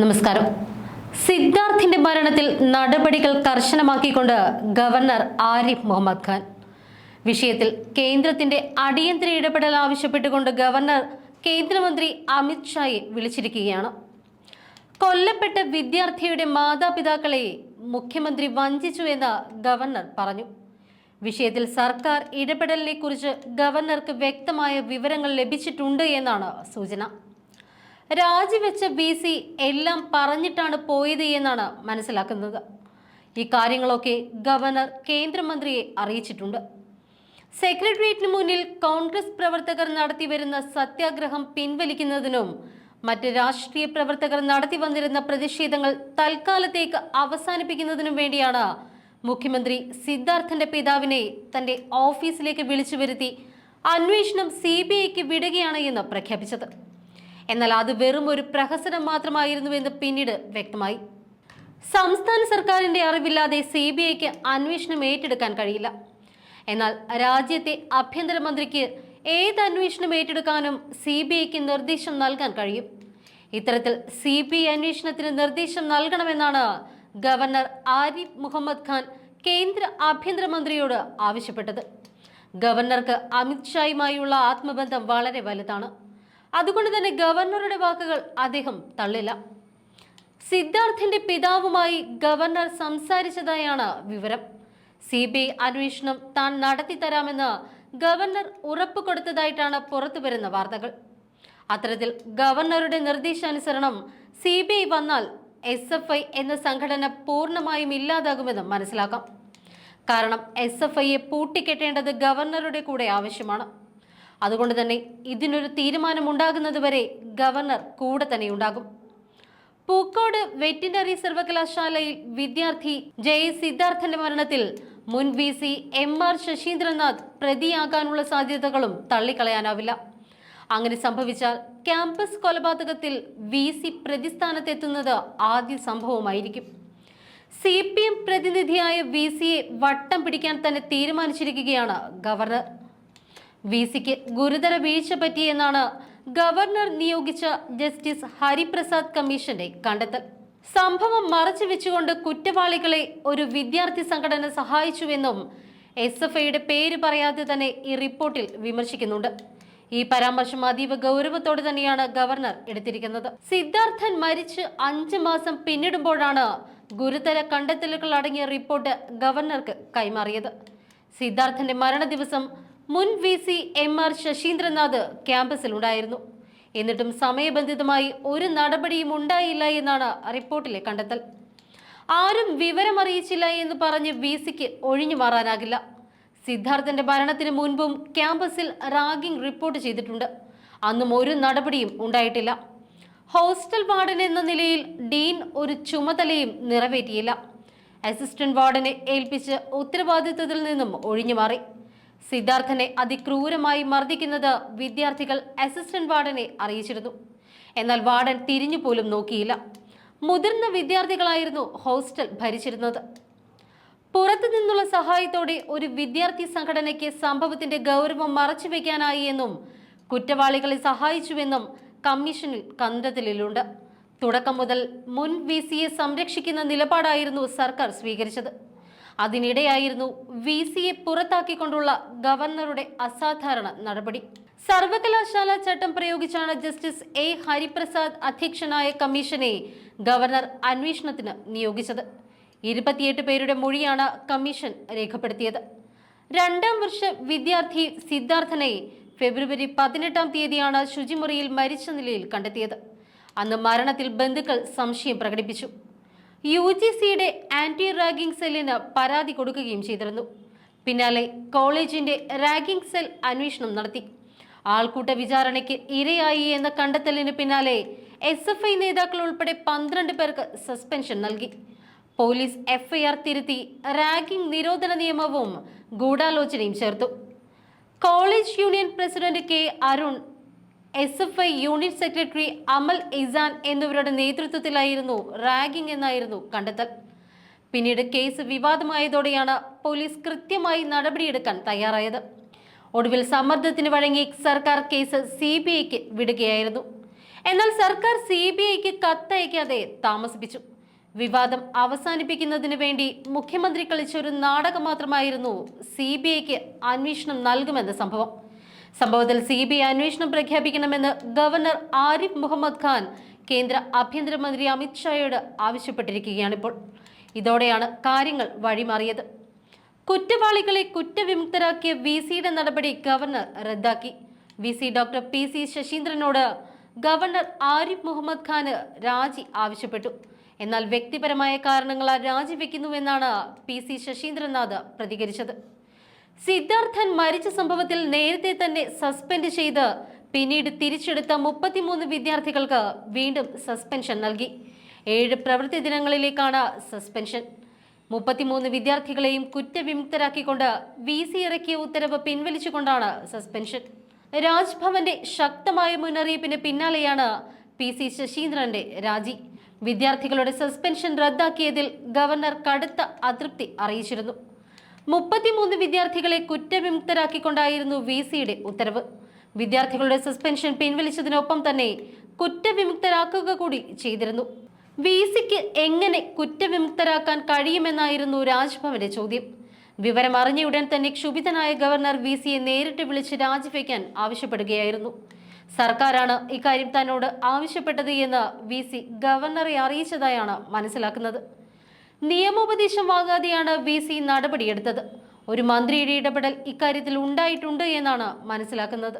നമസ്കാരം. സിദ്ധാർത്ഥിന്റെ മരണത്തിൽ നടപടികൾ കർശനമാക്കിക്കൊണ്ട് ഗവർണർ ആരിഫ് മുഹമ്മദ് ഖാൻ. വിഷയത്തിൽ കേന്ദ്രത്തിന്റെ അടിയന്തര ഇടപെടൽ ആവശ്യപ്പെട്ടുകൊണ്ട് ഗവർണർ കേന്ദ്രമന്ത്രി അമിത് ഷായെ വിളിച്ചിരിക്കുകയാണ്. കൊല്ലപ്പെട്ട വിദ്യാർത്ഥിയുടെ മാതാപിതാക്കളെ മുഖ്യമന്ത്രി വഞ്ചിച്ചു എന്ന് ഗവർണർ പറഞ്ഞു. വിഷയത്തിൽ സർക്കാർ ഇടപെടലിനെക്കുറിച്ച് ഗവർണർക്ക് വ്യക്തമായ വിവരങ്ങൾ ലഭിച്ചിട്ടുണ്ട് എന്നാണ് സൂചന. രാജിവെച്ച ബി സി എല്ലാം പറഞ്ഞിട്ടാണ് പോയത് എന്നാണ് മനസ്സിലാക്കുന്നത്. ഈ കാര്യങ്ങളൊക്കെ ഗവർണർ കേന്ദ്രമന്ത്രിയെ അറിയിച്ചിട്ടുണ്ട്. സെക്രട്ടേറിയറ്റിന് മുന്നിൽ കോൺഗ്രസ് പ്രവർത്തകർ നടത്തിവരുന്ന സത്യാഗ്രഹം പിൻവലിക്കുന്നതിനും മറ്റ് രാഷ്ട്രീയ പ്രവർത്തകർ നടത്തി വന്നിരുന്ന പ്രതിഷേധങ്ങൾ തൽക്കാലത്തേക്ക് അവസാനിപ്പിക്കുന്നതിനും വേണ്ടിയാണ് മുഖ്യമന്ത്രി സിദ്ധാർത്ഥന്റെ പിതാവിനെ തന്റെ ഓഫീസിലേക്ക് വിളിച്ചു വരുത്തി അന്വേഷണം സി ബി ഐക്ക് വിടുകയാണ് എന്ന് പ്രഖ്യാപിച്ചത്. എന്നാൽ അത് വെറും ഒരു പ്രഹസനം മാത്രമായിരുന്നു എന്ന് പിന്നീട് വ്യക്തമായി. സംസ്ഥാന സർക്കാരിന്റെ അറിവില്ലാതെ സി ബി ഐക്ക് അന്വേഷണം ഏറ്റെടുക്കാൻ കഴിയില്ല. എന്നാൽ രാജ്യത്തെ ആഭ്യന്തരമന്ത്രിക്ക് ഏത് അന്വേഷണം ഏറ്റെടുക്കാനും സി ബി ഐക്ക് നിർദ്ദേശം നൽകാൻ കഴിയും. ഇത്തരത്തിൽ സി ബി ഐ അന്വേഷണത്തിന് നിർദ്ദേശം നൽകണമെന്നാണ് ഗവർണർ ആരിഫ് മുഹമ്മദ് ഖാൻ കേന്ദ്ര ആഭ്യന്തരമന്ത്രിയോട് ആവശ്യപ്പെട്ടത്. ഗവർണർക്ക് അമിത്ഷായുമായുള്ള ആത്മബന്ധം വളരെ വലുതാണ്. അതുകൊണ്ട് തന്നെ ഗവർണറുടെ വാക്കുകൾ അദ്ദേഹം തള്ളില്ല. സിദ്ധാർത്ഥിന്റെ പിതാവുമായി ഗവർണർ സംസാരിച്ചതായാണ് വിവരം. സി ബി ഐ അന്വേഷണം താൻ നടത്തി തരാമെന്ന് ഗവർണർ ഉറപ്പ് കൊടുത്തതായിട്ടാണ് പുറത്തു വരുന്ന വാർത്തകൾ. അത്തരത്തിൽ ഗവർണറുടെ നിർദ്ദേശാനുസരണം സി ബി ഐ വന്നാൽ എസ് എഫ് ഐ എന്ന സംഘടന പൂർണമായും ഇല്ലാതാകുമെന്ന് മനസ്സിലാക്കാം. കാരണം എസ് എഫ് ഐയെ പൂട്ടിക്കെട്ടേണ്ടത് ഗവർണറുടെ കൂടെ ആവശ്യമാണ്. അതുകൊണ്ട് തന്നെ ഇതിനൊരു തീരുമാനമുണ്ടാകുന്നതുവരെ ഗവർണർ കൂടെ തന്നെ ഉണ്ടാകും. പൂക്കോട് വെറ്റിനറി സർവകലാശാലയിൽ വിദ്യാർത്ഥി ജെ. സിദ്ധാർത്ഥന്റെ മരണത്തിൽ മുൻ V. C. M. R. Sasheendranath പ്രതിയാകാനുള്ള സാധ്യതകളും തള്ളിക്കളയാനാവില്ല. അങ്ങനെ സംഭവിച്ചാൽ ക്യാമ്പസ് കൊലപാതകത്തിൽ വി. സി. പ്രതിസ്ഥാനത്തെത്തുന്നത് ആദ്യ സംഭവമായിരിക്കും. സി. പി. എം. പ്രതിനിധിയായ വി. സിയെ വട്ടം പിടിക്കാൻ തന്നെ തീരുമാനിച്ചിരിക്കുകയാണ് ഗവർണർ. വി സിക്ക് ഗുരുതര വീഴ്ച പറ്റിയെന്നാണ് ഗവർണർ നിയോഗിച്ച ജസ്റ്റിസ് ഹരിപ്രസാദ് കമ്മീഷന്റെ കണ്ടെത്തൽ. സംഭവം മറച്ചു വെച്ചുകൊണ്ട് കുറ്റവാളികളെ ഒരു വിദ്യാർത്ഥി സംഘടന സഹായിച്ചുവെന്നും എസ് എഫ് ഐയുടെ പേര് പറയാതെ തന്നെ ഈ റിപ്പോർട്ടിൽ വിമർശിക്കുന്നുണ്ട്. ഈ പരാമർശം അതീവ ഗൗരവത്തോടെ തന്നെയാണ് ഗവർണർ എടുത്തിരിക്കുന്നത്. സിദ്ധാർത്ഥൻ മരിച്ച് അഞ്ച് മാസം പിന്നിടുമ്പോഴാണ് ഗുരുതര കണ്ടെത്തലുകൾ അടങ്ങിയ റിപ്പോർട്ട് ഗവർണർക്ക് കൈമാറിയത്. സിദ്ധാർത്ഥന്റെ മരണ ദിവസം മുൻ V C M R Sasheendranath ക്യാമ്പസിലുണ്ടായിരുന്നു എന്നിട്ടും സമയബന്ധിതമായി ഒരു നടപടിയും ഉണ്ടായില്ല എന്നാണ് റിപ്പോർട്ടിലെ കണ്ടെത്തൽ. ആരും വിവരമറിയിച്ചില്ല എന്ന് പറഞ്ഞ് വി സിക്ക് ഒഴിഞ്ഞു മാറാനാകില്ല. സിദ്ധാർത്ഥന്റെ ഭരണത്തിന് മുൻപും ക്യാമ്പസിൽ റാഗിംഗ് റിപ്പോർട്ട് ചെയ്തിട്ടുണ്ട്. അന്നും ഒരു നടപടിയും ഉണ്ടായിട്ടില്ല. ഹോസ്റ്റൽ വാർഡൻ എന്ന നിലയിൽ ഡീൻ ഒരു ചുമതലയും നിറവേറ്റിയില്ല. അസിസ്റ്റന്റ് വാർഡനെ ഏൽപ്പിച്ച് ഉത്തരവാദിത്വത്തിൽ നിന്നും ഒഴിഞ്ഞു മാറി. സിദ്ധാർത്ഥനെ അതിക്രൂരമായി മർദ്ദിക്കുന്നത് വിദ്യാർത്ഥികൾ അസിസ്റ്റന്റ് വാർഡനെ അറിയിച്ചിരുന്നു. എന്നാൽ വാർഡൻ തിരിഞ്ഞു പോലും നോക്കിയില്ല. മുതിർന്ന വിദ്യാർത്ഥികളായിരുന്നു ഹോസ്റ്റൽ ഭരിച്ചിരുന്നത്. പുറത്തു നിന്നുള്ള സഹായത്തോടെ ഒരു വിദ്യാർത്ഥി സംഘടനയ്ക്ക് സംഭവത്തിന്റെ ഗൗരവം മറച്ചുവെക്കാനായി എന്നും കുറ്റവാളികളെ സഹായിച്ചുവെന്നും കമ്മീഷനിൽ കണ്ടെത്തലിലുണ്ട്. തുടക്കം മുതൽ മുൻ വി സിയെ സംരക്ഷിക്കുന്ന നിലപാടായിരുന്നു സർക്കാർ സ്വീകരിച്ചത്. അതിനിടെയായിരുന്നു വി സിയെ പുറത്താക്കിക്കൊണ്ടുള്ള ഗവർണറുടെ അസാധാരണ നടപടി. സർവകലാശാല ചട്ടം പ്രയോഗിച്ചാണ് ജസ്റ്റിസ് എ ഹരിപ്രസാദ് അധ്യക്ഷനായ കമ്മീഷനെ ഗവർണർ അന്വേഷണത്തിന് നിയോഗിച്ചത്. ഇരുപത്തിയെട്ട് പേരുടെ മൊഴിയാണ് കമ്മീഷൻ രേഖപ്പെടുത്തിയത്. രണ്ടാം വർഷ വിദ്യാർത്ഥി സിദ്ധാർത്ഥനെ ഫെബ്രുവരി പതിനെട്ടാം തീയതിയാണ് ശുചിമുറിയിൽ മരിച്ച നിലയിൽ കണ്ടെത്തിയത്. അന്ന് മരണത്തിൽ ബന്ധുക്കൾ സംശയം പ്രകടിപ്പിച്ചു. യു ജി സിയുടെ ആന്റി റാഗിംഗ് സെല്ലിന് പരാതി കൊടുക്കുകയും ചെയ്തിരുന്നു. പിന്നാലെ കോളേജിന്റെ റാഗിംഗ് സെൽ അന്വേഷണം നടത്തി. ആൾക്കൂട്ട വിചാരണയ്ക്ക് ഇരയായി എന്ന കണ്ടെത്തലിന് പിന്നാലെ എസ് എഫ് ഐ നേതാക്കൾ ഉൾപ്പെടെ പന്ത്രണ്ട് പേർക്ക് സസ്പെൻഷൻ നൽകി. പോലീസ് എഫ്ഐആർ തിരുത്തി റാഗിംഗ് നിരോധന നിയമവും ഗൂഢാലോചനയും ചേർത്തു. College union president K Arun S F I unit secretary Amal Ihsan എന്നിവരുടെ നേതൃത്വത്തിലായിരുന്നു റാഗിംഗ് എന്നായിരുന്നു കണ്ടെത്തൽ. പിന്നീട് കേസ് വിവാദമായതോടെയാണ് പോലീസ് കൃത്യമായി നടപടിയെടുക്കാൻ തയ്യാറായത്. ഒടുവിൽ സമ്മർദ്ദത്തിന് വഴങ്ങി സർക്കാർ കേസ് സി ബി ഐക്ക് വിടുകയായിരുന്നു. എന്നാൽ സർക്കാർ സി ബി ഐക്ക് കത്തയക്കാതെ താമസിപ്പിച്ചു. വിവാദം അവസാനിപ്പിക്കുന്നതിന് വേണ്ടി മുഖ്യമന്ത്രി കളിച്ച ഒരു നാടകം മാത്രമായിരുന്നു സി ബി ഐക്ക് അന്വേഷണം നൽകുമെന്ന സംഭവം. സംഭവത്തിൽ സി ബി ഐ അന്വേഷണം പ്രഖ്യാപിക്കണമെന്ന് ഗവർണർ ആരിഫ് മുഹമ്മദ് ഖാൻ കേന്ദ്ര ആഭ്യന്തരമന്ത്രി അമിത്ഷായോട് ആവശ്യപ്പെട്ടിരിക്കുകയാണിപ്പോൾ ഇതോടെയാണ് കാര്യങ്ങൾ വഴിമാറിയത്. കുറ്റവാളികളെ കുറ്റവിമുക്തരാക്കിയ വി സിയുടെ നടപടി ഗവർണർ റദ്ദാക്കി. V C doctor P C ശശീന്ദ്രനോട് governor Arif Muhammad ഖാന് രാജി ആവശ്യപ്പെട്ടു. എന്നാൽ വ്യക്തിപരമായ കാരണങ്ങളാൽ രാജിവെക്കുന്നുവെന്നാണ് പി സി ശശീന്ദ്രനാഥ് പ്രതികരിച്ചത്. സിദ്ധാർത്ഥൻ മരിച്ച സംഭവത്തിൽ നേരത്തെ തന്നെ സസ്പെൻഡ് ചെയ്ത് പിന്നീട് തിരിച്ചെടുത്ത മുപ്പത്തിമൂന്ന് വിദ്യാർത്ഥികൾക്ക് വീണ്ടും സസ്പെൻഷൻ നൽകി. ഏഴ് പ്രവൃത്തി ദിനങ്ങളിലേക്കാണ് സസ്പെൻഷൻ. മുപ്പത്തിമൂന്ന് വിദ്യാർത്ഥികളെയും കുറ്റവിമുക്തരാക്കിക്കൊണ്ട് വി സി ഇറക്കിയ ഉത്തരവ് പിൻവലിച്ചുകൊണ്ടാണ് സസ്പെൻഷൻ. രാജ്ഭവന്റെ ശക്തമായ മുന്നറിയിപ്പിന് പിന്നാലെയാണ് പി സി ശശീന്ദ്രന്റെ രാജി. വിദ്യാർത്ഥികളുടെ സസ്പെൻഷൻ റദ്ദാക്കിയതിൽ ഗവർണർ കടുത്ത അതൃപ്തി അറിയിച്ചിരുന്നു. മുപ്പത്തിമൂന്ന് വിദ്യാർത്ഥികളെ കുറ്റവിമുക്തരാക്കിക്കൊണ്ടായിരുന്നു വി സിയുടെ ഉത്തരവ്. വിദ്യാർത്ഥികളുടെ സസ്പെൻഷൻ പിൻവലിച്ചതിനൊപ്പം തന്നെ കുറ്റവിമുക്തരാക്കുക കൂടി ചെയ്തിരുന്നു. വി സിക്ക് എങ്ങനെ കുറ്റവിമുക്തരാക്കാൻ കഴിയുമെന്നായിരുന്നു രാജ്ഭവന്റെ ചോദ്യം. വിവരം ഉടൻ തന്നെ ക്ഷുഭിതനായ ഗവർണർ വി സിയെ നേരിട്ട് വിളിച്ച് രാജിവെക്കാൻ ആവശ്യപ്പെടുകയായിരുന്നു. സർക്കാരാണ് ഇക്കാര്യം തന്നോട് ആവശ്യപ്പെട്ടത് എന്ന് വി സി ഗവർണറെ അറിയിച്ചതായാണ് മനസ്സിലാക്കുന്നത്. നിയമോപദേശം വാങ്ങാതെയാണ് വി സി നടപടിയെടുത്തത്. ഒരു മന്ത്രിയുടെ ഇടപെടൽ ഇക്കാര്യത്തിൽ ഉണ്ടായിട്ടുണ്ട് എന്നാണ് മനസ്സിലാക്കുന്നത്.